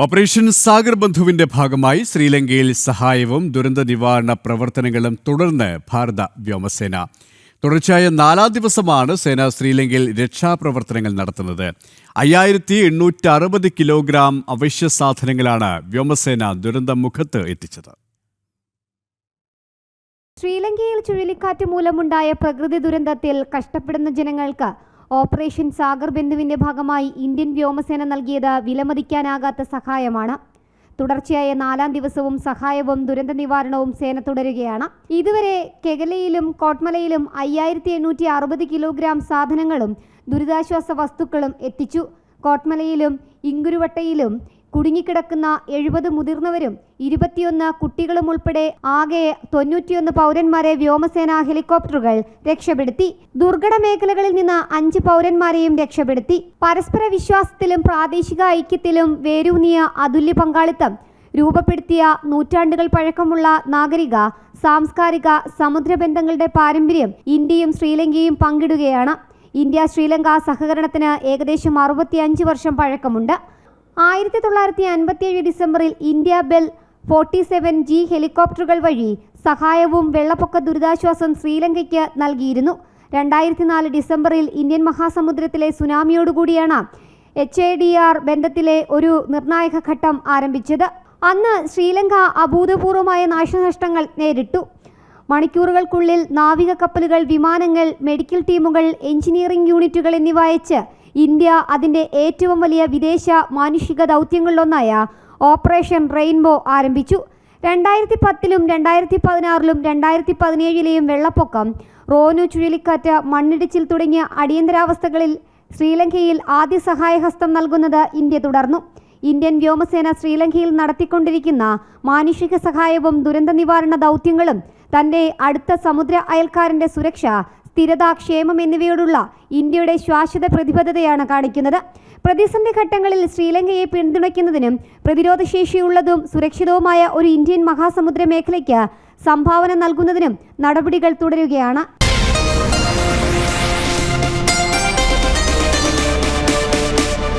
Operation Sagar ബന്ധുവിന്റെ ഭാഗമായി ശ്രീലങ്കയിൽ സഹായവും ദുരന്ത നിവാരണ പ്രവർത്തനങ്ങളും തുടർന്ന് ഭാരത വ്യോമസേന. തുടർച്ചയായ നാലാം ദിവസമാണ് സേന ശ്രീലങ്കയിൽ രക്ഷാപ്രവർത്തനങ്ങൾ നടത്തുന്നത്. അയ്യായിരത്തി എണ്ണൂറ്റി അറുപത് കിലോഗ്രാം അവശ്യ സാധനങ്ങളാണ് വ്യോമസേന ദുരന്ത മുഖത്ത് എത്തിച്ചത്. ശ്രീലങ്കയിൽ ചുഴലിക്കാറ്റ് മൂലമുണ്ടായ പ്രകൃതി ദുരന്തത്തിൽ കഷ്ടപ്പെടുന്ന ജനങ്ങൾക്ക് ഓപ്പറേഷൻ സാഗർ ബന്ധുവിന്റെ ഭാഗമായി ഇന്ത്യൻ വ്യോമസേന നൽകിയത് വിലമതിക്കാനാകാത്ത സഹായമാണ്. തുടർച്ചയായ നാലാം ദിവസവും സഹായവും ദുരന്ത നിവാരണവും സേന തുടരുകയാണ്. ഇതുവരെ കെഗലയിലും കോട്ട്മലയിലും അയ്യായിരത്തി എണ്ണൂറ്റി അറുപത് കിലോഗ്രാം സാധനങ്ങളും ദുരിതാശ്വാസ വസ്തുക്കളും എത്തിച്ചു. കോട്ട്മലയിലും ഇങ്കുരുവട്ടയിലും കുടുങ്ങിക്കിടക്കുന്ന എഴുപത് മുതിർന്നവരും ഇരുപത്തിയൊന്ന് കുട്ടികളും ഉൾപ്പെടെ ആകെ തൊണ്ണൂറ്റിയൊന്ന് പൗരന്മാരെ വ്യോമസേന ഹെലികോപ്റ്ററുകൾ രക്ഷപ്പെടുത്തി. ദുർഘട മേഖലകളിൽ നിന്ന് അഞ്ച് പൗരന്മാരെയും രക്ഷപ്പെടുത്തി. പരസ്പര വിശ്വാസത്തിലും പ്രാദേശിക ഐക്യത്തിലും വേരൂന്നിയ അതുല്യ പങ്കാളിത്തം. രൂപപ്പെടുത്തിയ നൂറ്റാണ്ടുകൾ പഴക്കമുള്ള നാഗരിക സാംസ്കാരിക സമുദ്രബന്ധങ്ങളുടെ പാരമ്പര്യം ഇന്ത്യയും ശ്രീലങ്കയും പങ്കിടുകയാണ്. ഇന്ത്യ ശ്രീലങ്ക സഹകരണത്തിന് ഏകദേശം അറുപത്തിയഞ്ച് വർഷം പഴക്കമുണ്ട്. ആയിരത്തി തൊള്ളായിരത്തി അൻപത്തിയേഴ് ഡിസംബറിൽ India Bell forty seven G ഹെലികോപ്റ്ററുകൾ വഴി സഹായവും വെള്ളപ്പൊക്ക ദുരിതാശ്വാസം ശ്രീലങ്കയ്ക്ക് നൽകിയിരുന്നു. രണ്ടായിരത്തി നാല് ഡിസംബറിൽ ഇന്ത്യൻ മഹാസമുദ്രത്തിലെ സുനാമിയോടുകൂടിയാണ് എച്ച് എ ഡി ആർ ബന്ധത്തിലെ ഒരു നിർണായക ഘട്ടം ആരംഭിച്ചത്. അന്ന് ശ്രീലങ്ക അഭൂതപൂർവമായ നാശനഷ്ടങ്ങൾ നേരിട്ടു. മണിക്കൂറുകൾക്കുള്ളിൽ നാവിക കപ്പലുകൾ വിമാനങ്ങൾ മെഡിക്കൽ ടീമുകൾ എഞ്ചിനീയറിംഗ് യൂണിറ്റുകൾ എന്നിവ അയച്ച് ഇന്ത്യ അതിന്റെ ഏറ്റവും വലിയ വിദേശ മാനുഷിക ദൗത്യങ്ങളിലൊന്നായ ഓപ്പറേഷൻ റെയിൻബോ ആരംഭിച്ചു. രണ്ടായിരത്തി പത്തിലും രണ്ടായിരത്തി പതിനാറിലും രണ്ടായിരത്തി പതിനേഴിലെയും വെള്ളപ്പൊക്കം റോനു ചുഴലിക്കാറ്റ് മണ്ണിടിച്ചിൽ തുടങ്ങിയ അടിയന്തരാവസ്ഥകളിൽ ശ്രീലങ്കയിൽ ആദ്യ സഹായഹസ്തം നൽകുന്നത് ഇന്ത്യ തുടർന്നു. ഇന്ത്യൻ വ്യോമസേന ശ്രീലങ്കയിൽ നടത്തിക്കൊണ്ടിരിക്കുന്ന മാനുഷിക സഹായവും ദുരന്ത നിവാരണ ദൗത്യങ്ങളും തന്റെ അടുത്ത സമുദ്ര അയൽക്കാരന്റെ സുരക്ഷ സ്ഥിരത ക്ഷേമം എന്നിവയോടുള്ള ഇന്ത്യയുടെ ശാശ്വത പ്രതിബദ്ധതയാണ് കാണിക്കുന്നത്. പ്രതിസന്ധി ഘട്ടങ്ങളിൽ ശ്രീലങ്കയെ പിന്തുണയ്ക്കുന്നതിനും പ്രതിരോധശേഷിയുള്ളതും സുരക്ഷിതവുമായ ഒരു ഇന്ത്യൻ മഹാസമുദ്ര മേഖലയ്ക്ക് സംഭാവന നൽകുന്നതിനും നടപടികൾ തുടരുകയാണ്.